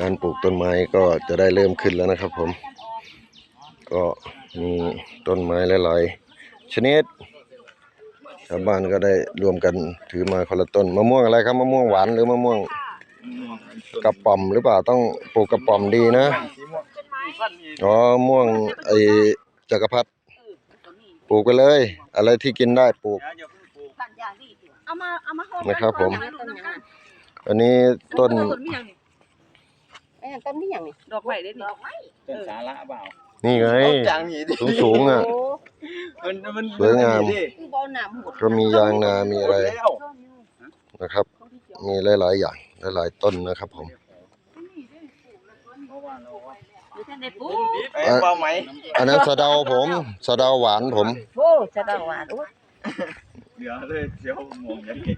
การปลูกต้นไม้ก็จะได้เริ่มขึ้นแล้วนะครับผม ก็มีต้นไม้หลายๆชนิดชาวบ้านก็ได้รวมกันถือมาคนละต้นมะม่วงอะไรครับมะม่วงหวานหรือมะม่วงกระป๋อมหรือเปล่าต้องปลูกกระป๋อมดีนะอ๋อมะม่วงไอจักรพรรดิปลูกไปเลย อะไรที่กินได้ปลูกเอามาเอามาโฮมนะครับผมต้นยังไงอันนี้ต้น ต้นนี่ยังนี่เอ้ยต้นนี้อย่างนี้ดอกไม้ได้นี่ต้นสาระเปล่านี่ไงจางหีดิสูงสูงๆอะ โอ้มันมันสวยงามคือบ่อน้ำหมดก็มียางนามีอะไรแล้วนะครับ มีหลาย ๆ อย่างหลายๆต้นนะครับผมอยู่ท่านได้ปุ๊ไอ้เปล่าไหมอันนั้นสะเดาผมสะเดาหวานผมโอ้จะได้หวานโอ้ยเดี๋ยวเลยเดี๋ยวมองอย่างนี้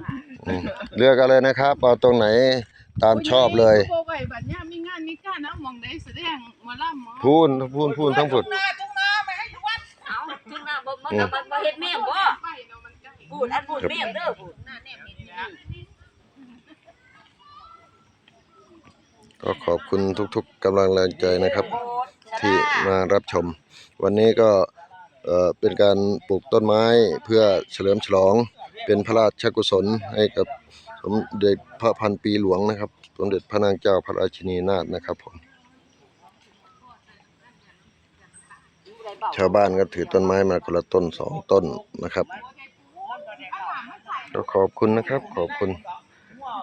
อืมเลือกกันเลยนะครับ เอาตรงไหนตามชอบเลยโบไว้บัดเนี้ยมีงาน มีการนะมองได้แสดงหมาล่ำหมอพูนพูนพูนทั้งผุดหน้าตรงหน้าไม่ให้อยู่วัดเอาถึงหน้าบ่มันก็มันบ่เฮ็ดแม่งบ่ไปเนาะมันใกล้พูดอันพูดแม่งเด้อพูดหน้าแนมนี่ก็ขอบคุณทุกๆกำลังแรงใจนะครับ ที่มารับชม วันนี้ก็เอ่อเป็นการปลูกต้นไม้เพื่อเฉลิมฉลอง เป็นพระราชกุศลให้กับ สมเด็จพระพันปีหลวงนะครับ สมเด็จพระนางเจ้าพระราชินีนาถนะครับผม ชาวบ้านก็ถือต้นไม้มาคนละต้นสองต้นนะครับก็ขอบคุณนะครับ ขอบคุณ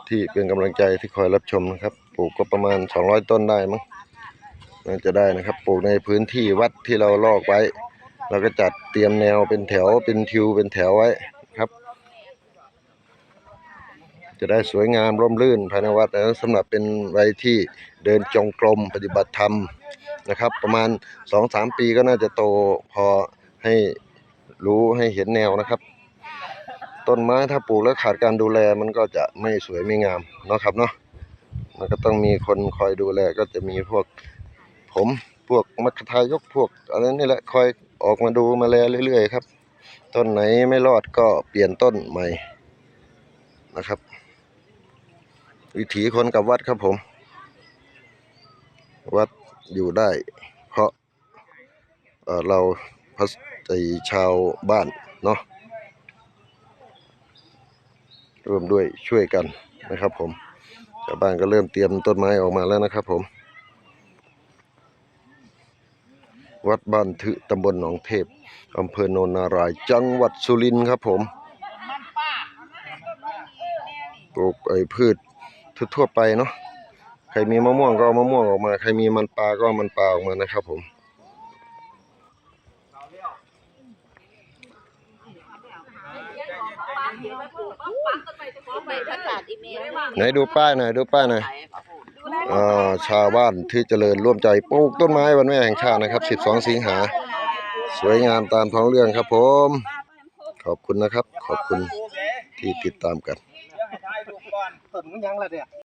ที่เป็นกำลังใจที่คอยรับชมนะครับ ปลูกก็ประมาณ 200 ต้นได้มั้งน่าจะได้นะครับ ปลูกในพื้นที่วัดที่เราลอกไว้ เราก็จัดเตรียมแนวเป็นแถวเป็นทิวเป็นแถวไว้ครับ จะได้สวยงามร่มรื่นภายในวัดนะสำหรับเป็นไว้ที่เดินจงกรมปฏิบัติธรรมนะครับ ประมาณ 2-3 ปีก็น่าจะโตพอให้รู้ให้เห็นแนวนะครับ ต้นไม้ถ้าปลูกแล้วขาดการดูแลมันก็จะไม่สวยไม่งามเนาะครับเนาะมันก็ต้องมีคนคอยดูแลก็จะมีพวกผมพวกมัคคทายกพวกอะไรนี่แหละคอยออกมาดูมาแลเรื่อยๆครับ ต้นไหนไม่รอดก็เปลี่ยนต้นใหม่นะครับ วิถีคนกับวัดครับผม วัดอยู่ได้ เพราะเเราพัสไอชาวบ้านเนาะร่วมด้วยช่วยกันนะครับผมชาวบ้านก็เริ่มเตรียมต้นไม้ออกมาแล้วนะครับผม วัดบ้านทึตำบลหนองเทพอำเภอโนนาราย จังหวัดสุรินทร์ครับผมปลูกไอ้พืช ทั่วๆไปเนาะใครมีมะม่วงก็เอามะม่วงออกมา ใครมีมันปลาก็ามันปลาออกมานะครับผมไหนดูป้ายหน่อยดูป้ายหน่อยอชาวบ้านที่เจริญร่วมใจปลูกต้นไม้วันแม่แห่งชาตินะครับ 12 สิงหา สวยงามตามท้องเรื่องครับผม ขอบคุณนะครับ ขอบคุณที่ติดตามกัน ต้นมันยังละเนี่ย